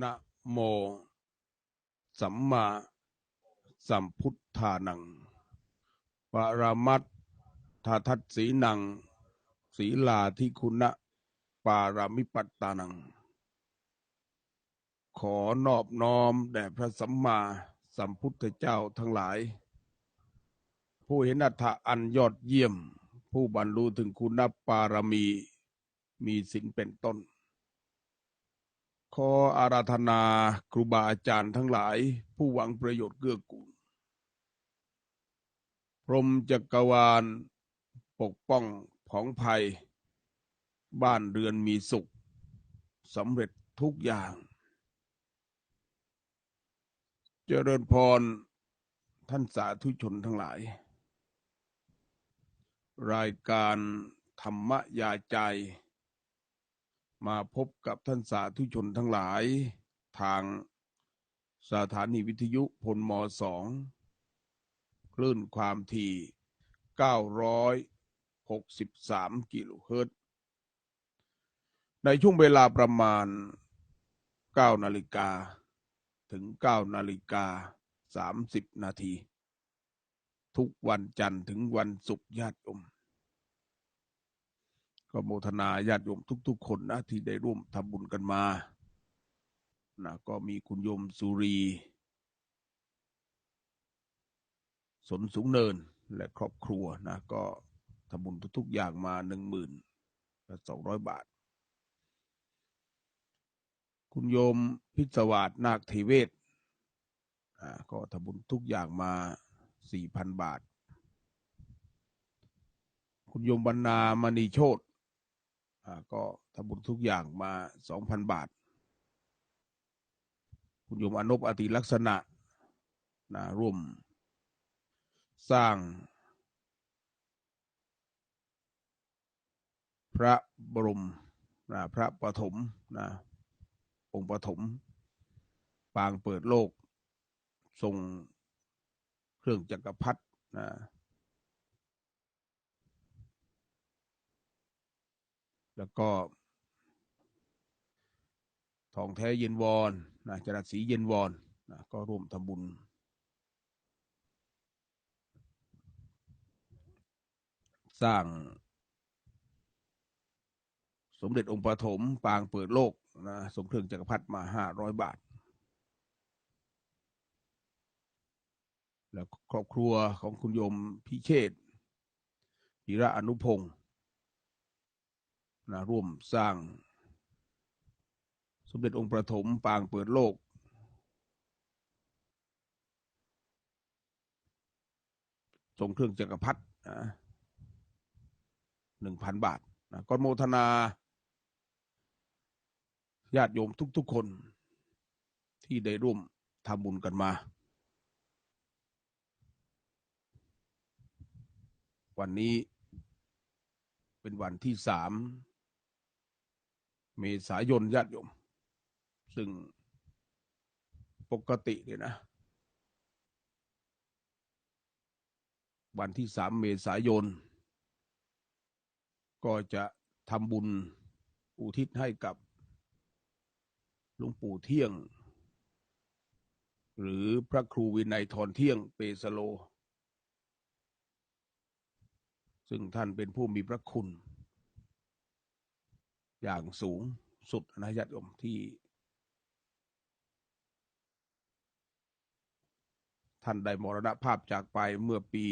นะโม สัมมาสัมพุทธานัง ปรมัตถาทัตสีนัง ศีลาทิคุณะ ปารามิปัตตานัง ขอนอบน้อมแด่พระสัมมาสัมพุทธเจ้าทั้งหลาย ผู้เห็นอัตถะอันยอดเยี่ยม ผู้บรรลุถึงคุณปารมี มีศีลเป็นต้น ขออาราธนาครูบาอาจารย์ทั้งหลาย ผู้หวังประโยชน์เกื้อกูล พรมจักรวาล ปกป้องผองภัย บ้านเรือนมีสุขสำเร็จทุกอย่าง เจริญพร ท่านสาธุชนทั้งหลาย รายการธรรมยาใจ มาพบกับท่านสาธุชนทั้งหลาย ทางสถานีวิทยุพลมสองคลื่นความถี่963 กิโลเฮิรตซ์ในช่วงเวลาประมาณ 9 นาฬิกา ถึง 9 นาฬิกา 30 นาที ทุกวันจันทร์ถึงวันศุกร์ญาติโยม ก็โมทนาญาติโยมทุก ๆ คนนะที่ได้ร่วมทำบุญกันมานะก็มีคุณโยมสุรีสนสูงเนินและครอบครัวนะก็ทำบุญทุกๆอย่างมาหนึ่งหมื่นสองร้อยบาท คุณโยมพิศวาสนาคเทเวศอ่าก็ทำบุญทุกอย่างมาสี่พันบาท คุณโยมบรรณามณีโชต ก็ทำบุญทุกอย่างมาสองพันบาท คุณโยมอนบอติลักษณะนะร่วม สร้าง พระบรมนะพระปฐมนะองค์ปฐมปางเปิดโลก ทรงเครื่องจักรพรรดินะ แล้วก็ทองแท้เย็นวอนนะจรัสสีเย็นวอนนะก็ร่วมทำบุญ สร้าง สมเด็จองค์ปฐมปางเปิดโลกนะสมเครื่องจักรพรรดิมาห้าร้อยบาท แล้วครอบครัวของคุณโยมพิเชษธีระอนุพงศ์ นะร่วมสร้าง สมเด็จองค์ประถมปางเปิดโลก ทรงเครื่องจักรพรรดิหนึ่งพันบาทนะก็โมทนาญาติโยมทุกๆคนที่ได้ร่วมทำบุญกันมา วันนี้เป็นวันที่สาม เมษายนญาติโยม ซึ่งปกติเนี่ยนะ วันที่สามเมษายน ก็จะทำบุญอุทิศให้กับหลวงปู่เที่ยง หรือพระครูวินัยทรเที่ยงเปสโล ซึ่งท่านเป็นผู้มีพระคุณ อย่างสูงสุดนะญาติโยมที่ ท่านได้มรณภาพจากไปเมื่อปี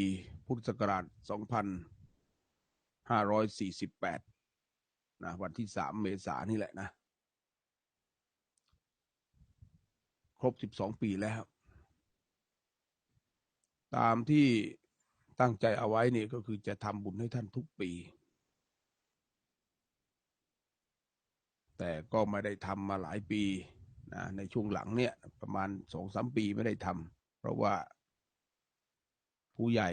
พุทธศักราช 2548 นะวันที่ 3 เมษายนนี่แหละนะ ครบ 12 ปีแล้ว ตามที่ตั้งใจเอาไว้นี่ก็คือจะทำบุญให้ท่านทุกปี แต่ก็ไม่ได้ทำมาหลายปีนะในช่วงหลังเนี่ยประมาณสองสามปีไม่ได้ทำเพราะว่าผู้ใหญ่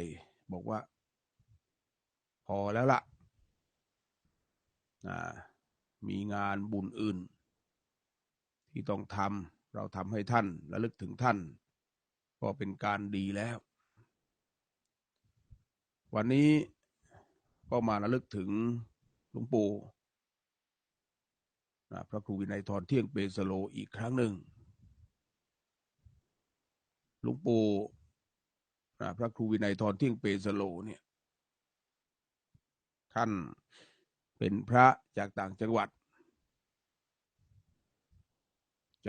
บอกว่า พอแล้วละนะมีงานบุญอื่น ที่ต้องทำเราทำให้ท่านระลึกถึงท่าน ก็เป็นการดีแล้ว วันนี้ก็มาระลึกถึงหลวงปู่ นะพระครูวินัยทรเที่ยงเปสโลอีกครั้งหนึ่งหลวงปู่นะพระครูวินัยทรเที่ยงเปสโลเนี่ย ท่านเป็นพระจากต่างจังหวัด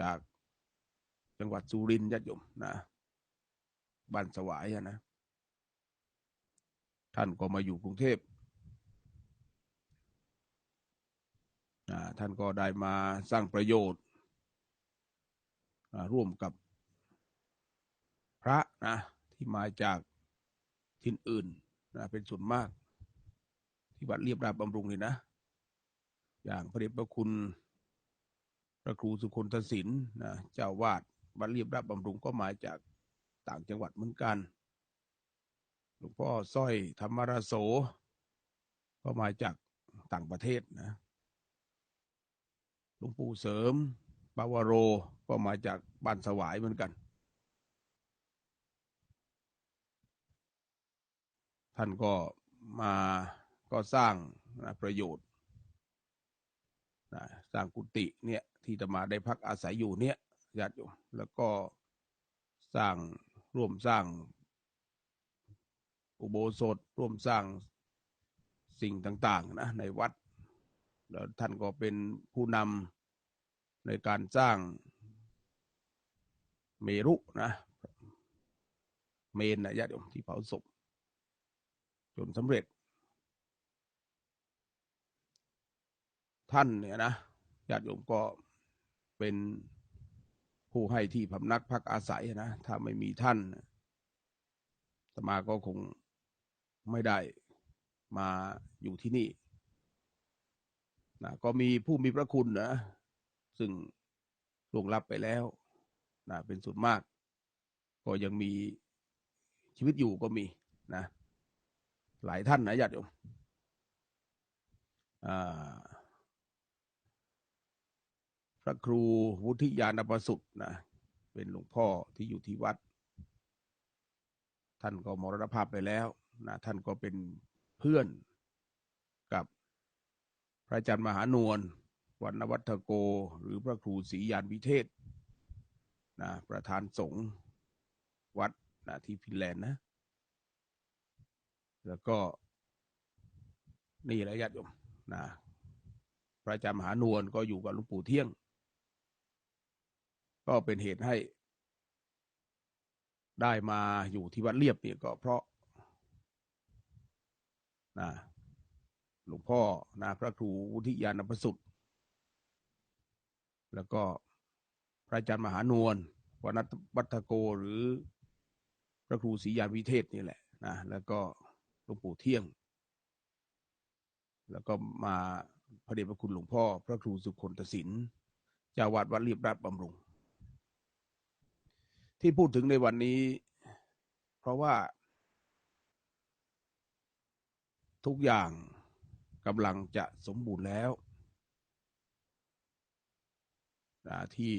จากจังหวัดสุรินทร์ญาติโยมนะบ้านสวายนะ ท่านก็มาอยู่กรุงเทพอ่า ท่านก็ได้มาสร้างประโยชน์ร่วมกับพระนะที่มาจากทิ่นอื่นนะเป็นส่วนมาก ที่วัดเรียบราบบำรุงนี่นะ อย่างพระเดชพระคุณพระครูสุคนทศิลป์นะเจ้าวาดวัดเรียบราบบำรุงก็มาจากต่างจังหวัดเหมือนกันหลวงพ่อสร้อยธรรมราโสก็มาจากต่างประเทศนะ หลวงปู่เสริมปาวโรก็มาจากบ้านสวายเหมือนกัน ท่านก็มาก็สร้างนะประโยชน์นะสร้างกุฏิเนี่ยที่จะมาได้พักอาศัยอยู่เนี่ยญาติโยมแล้วก็สร้างร่วมสร้าง อุโบสถร่วมสร้างสิ่งต่าง ๆ นะในวัด แล้วท่านก็เป็นผู้นำในการสร้างเมรุนะเมนนะญาติโยมที่เผาศพจนสำเร็จ ท่านเนี่ยนะญาติโยมก็เป็นผู้ให้ที่พำนักพักอาศัยนะ ถ้าไม่มีท่านตมาก็คงไม่ได้มาอยู่ที่นี่ นะก็มีผู้มีพระคุณนะ ซึ่งล่วงลับไปแล้วนะเป็นส่วนมาก ก็ยังมีชีวิตอยู่ก็มีนะ หลายท่านนะญาติโยมพระครูวุฒิยานประสุทธ์นะเป็นหลวงพ่อที่อยู่ที่วัด ท่านก็มรณภาพไปแล้วนะท่านก็เป็นเพื่อน พระอาจารย์มหานวลวันนวัฒโก หรือพระครูศรียานวิเทศนะประธานสงฆ์วัดนะที่ฟินแลนด์นะ แล้วก็นี่แหละญาติโยมนะพระอาจารย์มหานวลก็อยู่กับหลวงปู่เที่ยง ก็เป็นเหตุให้ ได้มาอยู่ที่วัดเรียบเนี่ยก็เพราะนะ หลวงพ่อนะพระครูวุฒิยานประสุทธิ์แล้วก็พระอาจารย์มหานวลวนัทวัฒโกหรือพระครูศรียานวิเทศนี่แหละนะแล้วก็หลวงปู่เที่ยง แล้วก็มาพระเดชพระคุณหลวงพ่อ พระครูสุคนตศิลป์เจ้าวาดวัดเรียบราบบำรุง ที่พูดถึงในวันนี้ เพราะว่า ทุกอย่าง กำลังจะสมบูรณ์แล้ว นะที่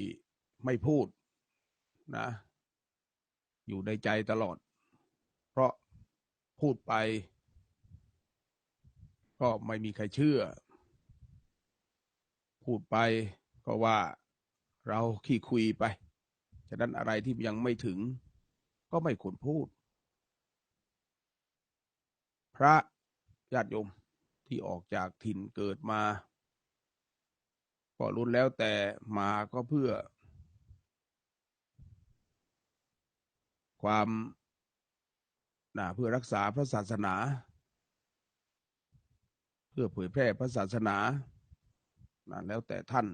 ไม่พูดนะ อยู่ในใจตลอด เพราะพูดไป ก็ไม่มีใครเชื่อ พูดไปก็ว่าเราขี้คุยไป ฉะนั้นอะไรที่ยังไม่ถึง ก็ไม่ควรพูด พระญาติโยม ที่ออกจากถิ่นเกิดมาก็รุนแล้วแต่มาก็เพื่อ ความนะเพื่อรักษาพระศาสนา เพื่อเผยแพร่พระศาสนานะแล้วแต่ท่าน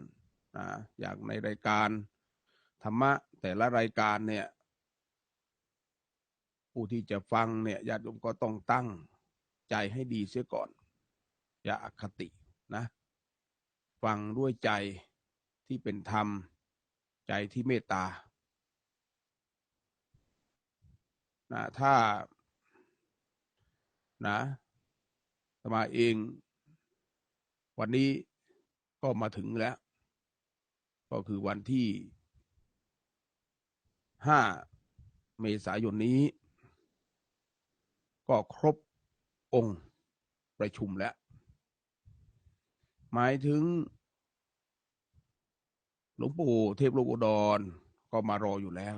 นะอย่างในรายการธรรมะแต่ละรายการเนี่ยผู้ที่จะฟังเนี่ยญาติโยมก็ต้องตั้งใจให้ดีเสียก่อน อย่าอคตินะ ฟังด้วยใจที่เป็นธรรม ใจที่เมตตานะถ้านะสมาเอง วันนี้ก็มาถึงแล้ว ก็คือวันที่ห้าเมษายนนี้ ก็ครบองค์ประชุมแล้ว หมายถึง หลวงปู่เทพโลกอุดรก็มารออยู่แล้ว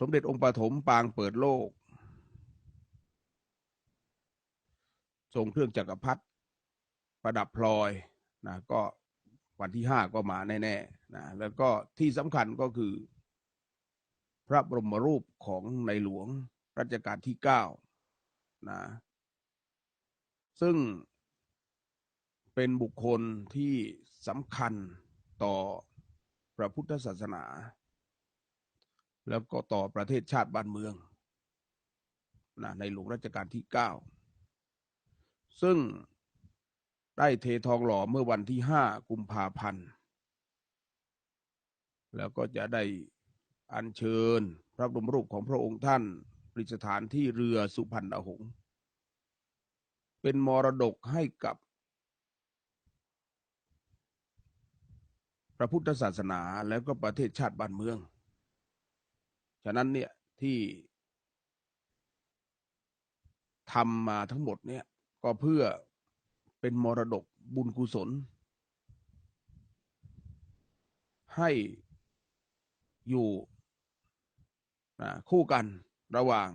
สมเด็จองค์ปฐมปางเปิดโลก ทรงเครื่องจักรพรรดิประดับพลอยนะก็วันที่ห้าก็มาแน่ๆนะแล้วก็ที่สำคัญก็คือ พระบรมรูปของในหลวงรัชกาลที่เก้า นะซึ่งเป็นบุคคลที่สำคัญต่อพระพุทธศาสนา แล้วก็ต่อประเทศชาติบ้านเมืองนะในหลวงรัชกาลที่เก้าซึ่งได้เททองหล่อเมื่อวันที่ห้ากุมภาพันธ์ แล้วก็จะได้อัญเชิญพระบรมรูปของพระองค์ท่าน ระดิษฐานที่เรือสุพรรณหงษ์เป็นมรดกให้กับ พระพุทธศาสนาแล้วก็ประเทศชาติบ้านเมือง ฉะนั้นเนี่ยที่ทำมาทั้งหมดเนี่ยก็เพื่อเป็นมรดกบุญกุศล ให้อยู่คู่กัน ระหว่าง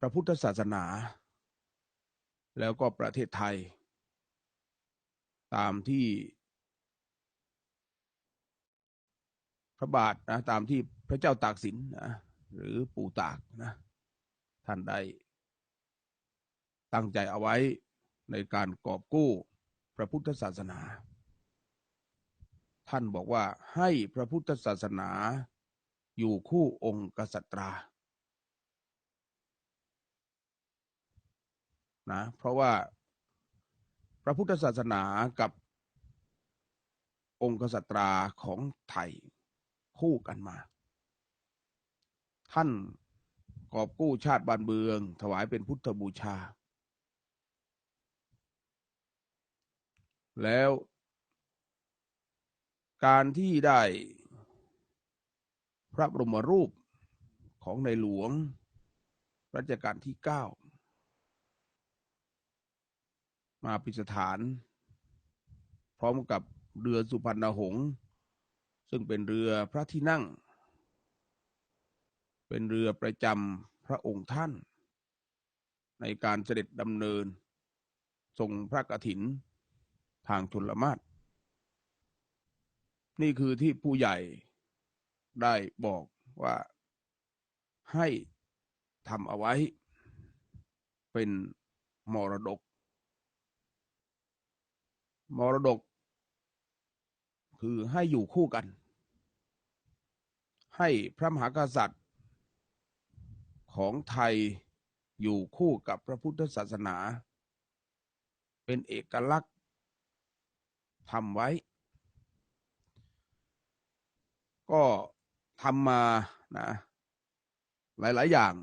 พระพุทธศาสนา แล้วก็ประเทศไทย ตามที่ พระบาทนะตามที่พระเจ้าตากสินนะหรือปู่ตากนะท่านได้ตั้งใจเอาไว้ในการกอบกู้พระพุทธศาสนา ท่านบอกว่าให้พระพุทธศาสนา อยู่คู่องค์กษัตรานะเพราะว่าพระพุทธศาสนากับองค์กษัตราของไทยคู่กันมา ท่านกอบกู้ชาติบ้านเมือง ถวายเป็นพุทธบูชา แล้วการที่ได้ ระบรมรูปของในหลวง รัชกาลที่เก้ามาปิสถาน พร้อมกับเรือสุพรรณหงษ์ซึ่งเป็นเรือพระที่นั่ง เป็นเรือประจำพระองค์ท่าน ในการเสด็จดำเนินทรงพระกฐินทางชนละมาศนี่คือที่ผู้ใหญ่ ได้บอกว่าให้ทำเอาไว้ เป็นมรดก มรดก คือให้อยู่คู่กัน ให้พระมหากษัตริย์ ของไทยอยู่คู่กับพระพุทธศาสนา เป็นเอกลักษณ์ทำไว้ ก็ ทำมานะ หลาย ๆ อย่าง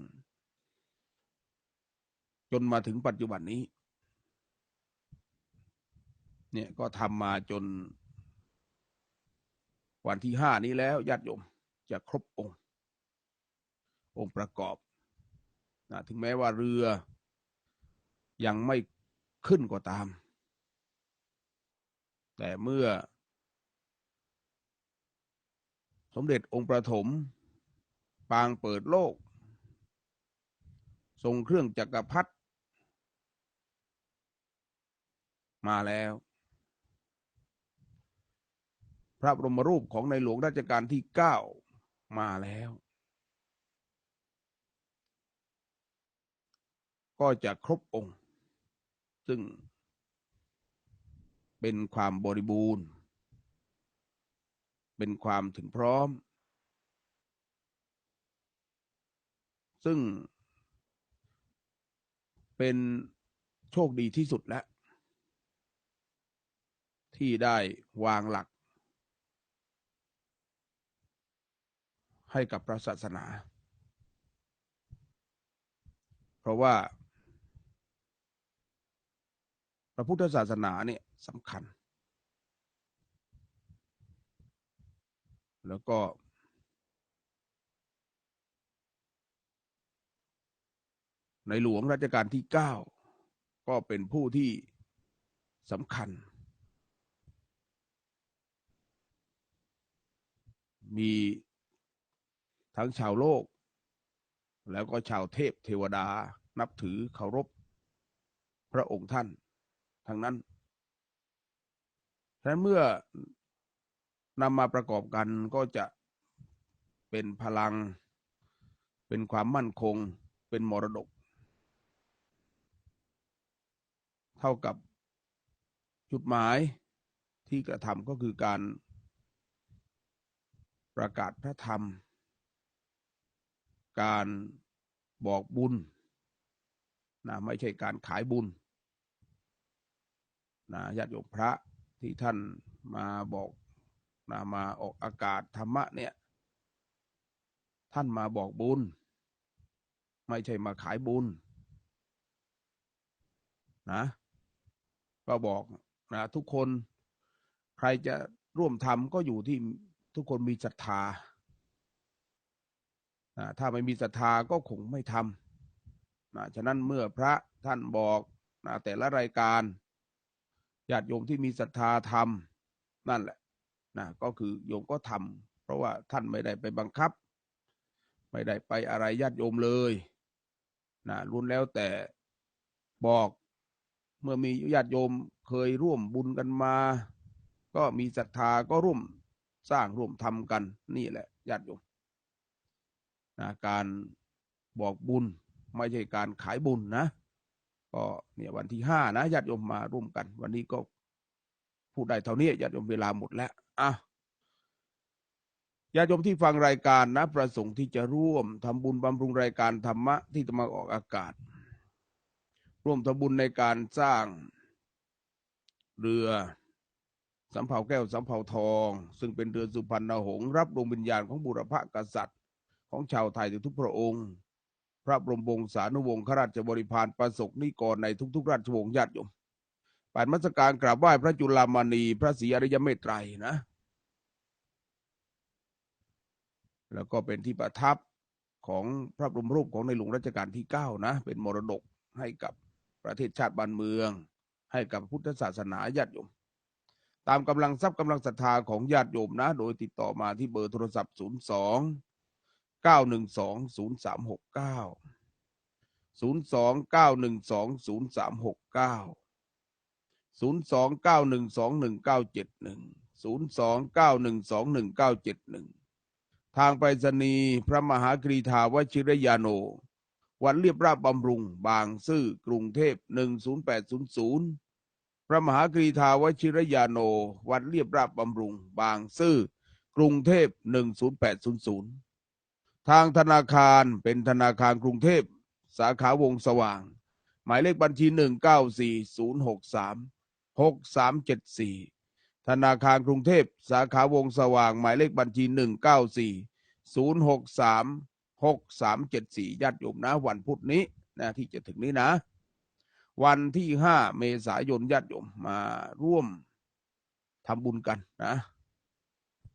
จนมาถึงปัจจุบันนี้ เนี่ยก็ทำมาจน วันที่ห้านี้แล้วญาติโยมจะครบองค์ องค์ประกอบนะถึงแม้ว่าเรือยังไม่ขึ้นก็ตาม แต่เมื่อ สมเด็จองค์ประถม ปางเปิดโลก ทรงเครื่องจักรพรรดิมาแล้ว พระบรมรูปของในหลวงรัชกาลที่เก้ามาแล้ว ก็จะครบองค์ ซึ่งเป็นความบริบูรณ์ เป็นความถึงพร้อม ซึ่ง เป็นโชคดีที่สุดแล้ว ที่ได้วางหลัก ให้กับพระศาสนา เพราะว่า พระพุทธศาสนาเนี่ยสำคัญ แล้วก็ในหลวงรัชกาลที่เก้าก็เป็นผู้ที่สำคัญ มีทั้งชาวโลก แล้วก็ชาวเทพเทวดานับถือเคารพ พระองค์ท่าน ทั้งนั้น ฉะนั้นเมื่อ นำมาประกอบกันก็จะเป็นพลัง เป็นความมั่นคง เป็นมรดก เท่ากับจุดหมายที่กระทำก็คือการประกาศพระธรรม การบอกบุญนะไม่ใช่การขายบุญนะญาติโยมพระที่ท่านมาบอก นะมาออกอากาศธรรมะเนี่ย ท่านมาบอกบุญ ไม่ใช่มาขายบุญ นะก็บอกนะทุกคนใครจะร่วมทำก็อยู่ที่ทุกคนมีศรัทธานะถ้าไม่มีศรัทธาก็คงไม่ทำนะฉะนั้นเมื่อพระท่านบอกนะแต่ละรายการญาติโยมที่มีศรัทธาทำนั่นแหละ นะก็คือโยมก็ทำเพราะว่าท่านไม่ได้ไปบังคับ ไม่ได้ไปอะไรญาติโยมเลยนะรุนแล้วแต่บอกเมื่อมีญาติโยมเคยร่วมบุญกันมา ก็มีศรัทธาก็ร่วมสร้างร่วมทำกันนี่แหละญาติโยมนะการบอกบุญไม่ใช่การขายบุญนะ ก็เนี่ยวันที่ห้านะญาติโยมมาร่วมกัน วันนี้ก็พูดได้เท่านี้ญาติโยมเวลาหมดแล้ว อะญาติโยมที่ฟังรายการนะ ประสงค์ที่จะร่วมทำบุญบำรุงรายการธรรมะที่จะมาออกอากาศ ร่วมทำบุญในการสร้าง เรือสำเภาแก้วสำเภาทอง ซึ่งเป็นเรือสุพรรณหงส์รับดวงวิญญาณของบุรพกษัตริย์ ของชาวไทยทุกพระองค์ พระบรมวงศานุวงศ์ข้าราชบริพารประสบนิกรในทุก ๆ ราชวงศ์ญาติโยม ปานมัสการกราบไหว้พระจุลามณี พระศรีอริยเมตไตรนะ แล้วก็เป็นที่ประทับของพระบรมรูปของในหลวงรัชกาลที่เก้านะ เป็นมรดกให้กับประเทศชาติบ้านเมือง ให้กับพุทธศาสนาญาติโยม ตามกำลังทรัพย์กำลังศรัทธาของญาติโยมนะ โดยติดต่อมาที่เบอร์โทรศัพท์ 0 2 9 1 2 0 3 6 9 0 2 9 1 2 0 3 6 9 0 2 9 1 2 1 9 7 1 0 2 9 1 2 1 9 7 1ทางไปรษณีย์พระมหากรีธาวชิรยาโนวันเรียบราบบำรุงบางซื่อกรุงเทพ10800พระมหากรีธาวชิรยาโน วัดเรียบราบบำรุง บางซื่อกรุงเทพ10800ทางธนาคารเป็นธนาคารกรุงเทพสาขาวงสว่าง หมายเลขบัญชี194063 6374 ธนาคารกรุงเทพสาขาวงสว่างหมายเลขบัญชี 194 063 6374ญาติโยมนะ วันพุธนี้นะที่จะถึงนี้นะ วันที่ 5 เมษายนญาติโยมมาร่วมทำบุญกันนะ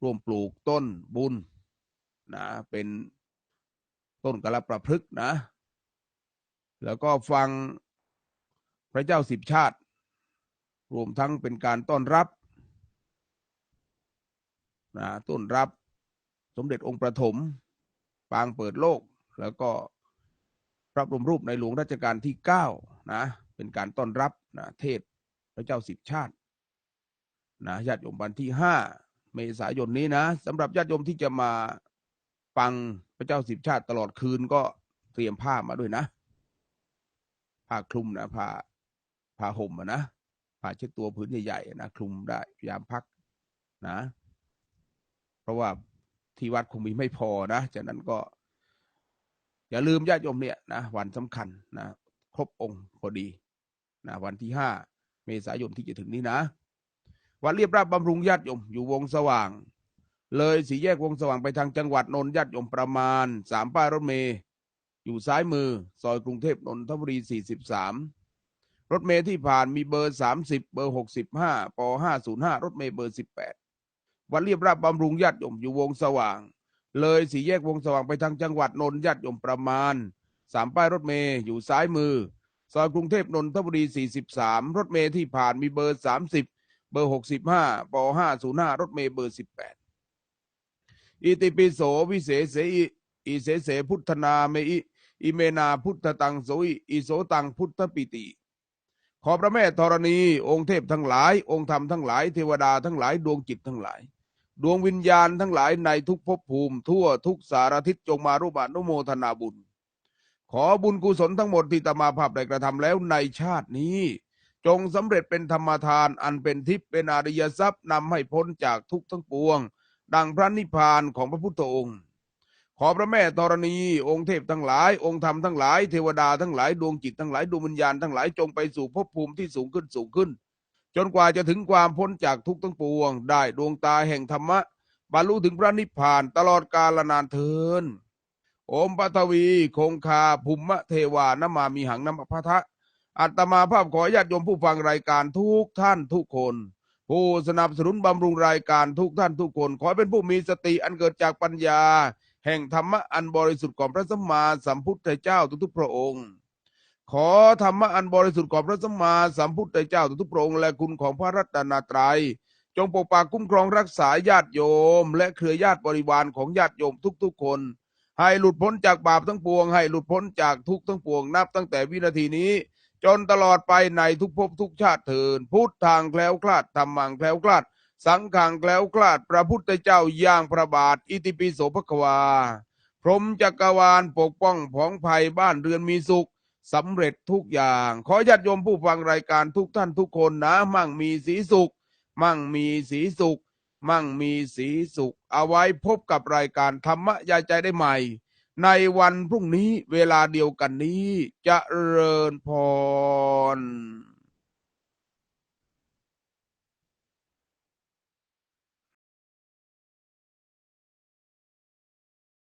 ร่วมปลูกต้นบุญนะเป็นต้นกระประพฤกษ์นะ แล้วก็ฟังพระเจ้าสิบชาติ รวมทั้งเป็นการต้อนรับนะต้อนรับสมเด็จองค์ประถม ปางเปิดโลก แล้วก็พระบรมรูปในหลวงรัชกาลที่เก้านะเป็นการต้อนรับนะเทศพระเจ้าสิบชาตินะญาติโยมวันที่ห้าเมษายนนี้นะสำหรับญาติโยมที่จะมาฟังพระเจ้าสิบชาติตลอดคืนก็เตรียมผ้ามาด้วยนะผ้าคลุมนะผ้าผ้าห่มนะ ผ้าเช็ดตัวพื้นใหญ่ๆนะคลุมได้ยามพักนะ เพราะว่าที่วัดคงมีไม่พอนะฉะนั้นก็ อย่าลืมญาติโยมเนี่ยนะวันสำคัญนะครบองค์พอดีนะวันที่ห้าเมษายนที่จะถึงนี้นะ วันเรียบราบบำรุงญาติโยมอยู่วงสว่าง เลยสีแยกวงสว่างไปทางจังหวัดนนท์ญาติโยมประมาณสามป้ายรถเมย์อยู่ซ้ายมือ ซอยกรุงเทพนนทบุรีสี่สิบสาม รถเมย์ที่ผ่านมีเบอร์สามสิบเบอร์หกสิบห้าปห้าศูนย์ห้ารถเมย์เบอร์สิบแปดวันเรียบราบบำรุงญาติโยมอยู่วงสว่าง เลยสี่แยกวงสว่างไปทางจังหวัดนนท์ญาติโยมประมาณสามป้ายรถเมย์อยู่ซ้ายมือซอยกรุงเทพนนทบุรี43รถเมล์ที่ผ่านมีเบอร์30เบอร์65ป505รถเมล์เบอร์18อิติปิโสวิเศษเสอิเสเสพุทธนาเมอิอิเมนาพุทธตังโสอิอิโสตังพุทธปิติ ขอพระแม่ธรณี องค์เทพทั้งหลาย องค์ธรรมทั้งหลายเทวดาทั้งหลายดวงจิตทั้งหลาย ดวงวิญญาณทั้งหลายในทุกภพภูมิ ทั่วทุกสารทิศจงมารูปอนุโมทนาบุญ ขอบุญกุศลทั้งหมดที่ตมาภาพได้กระทำแล้วในชาตินี้ จงสำเร็จเป็นธรรมทานอันเป็นทิพย์เป็นอริยทรัพย์นำให้พ้นจากทุกทั้งปวง ดังพระนิพพานของพระพุทธองค์ ขอพระแม่ธรณี องค์เทพทั้งหลาย องค์ธรรมทั้งหลายเทวดาทั้งหลายดวงจิตทั้งหลายดวงวิญญาณทั้งหลายจงไปสู่ภพภูมิที่สูงขึ้นสูงขึ้น จนกว่าจะถึงความพ้นจากทุกข์ทั้งปวง ได้ดวงตาแห่งธรรมะบรรลุถึงพระนิพพานตลอดกาลนานเทินโอมปัทวี คงคาภุมมะเทวานมามีหังนมพะทะ อัตมาภาพขอญาติโยมผู้ฟังรายการทุกท่านทุกคน ผู้สนับสนุนบำรุงรายการทุกท่านทุกคน ขอเป็นผู้มีสติอันเกิดจากปัญญา แห่งธรรมะอันบริสุทธิ์ของพระสัมมาสัมพุทธเจ้าทุกๆพระองค์ ขอธรรมะอันบริสุทธิ์ของพระสัมมาสัมพุทธเจ้าทุกๆพระองค์และคุณของพระรัตนตรัย จงปกปักคุ้มครองรักษาญาติโยม และเครือญาติบริวารของญาติโยมทุกๆคน ให้หลุดพ้นจากบาปทั้งปวง ให้หลุดพ้นจากทุกทั้งปวงนับตั้งแต่วินาทีนี้ จนตลอดไปในทุกภพทุกชาติเถินพุทธทางแคล้วคลาดธรรมังแคล้วคลาด สังขังแคล้วคลาดพระพุทธเจ้าย่างพระบาท อิติปิโสภควา พรหมจักรวาลปกป้องผองภัยบ้านเรือนมีสุขสำเร็จทุกอย่าง ขอญาติโยมผู้ฟังรายการทุกท่านทุกคนนะ มั่งมีสีสุข มั่งมีสีสุข มั่งมีสีสุข เอาไว้พบกับรายการธรรมะยาใจได้ใหม่ ในวันพรุ่งนี้เวลาเดียวกันนี้จะเริญพร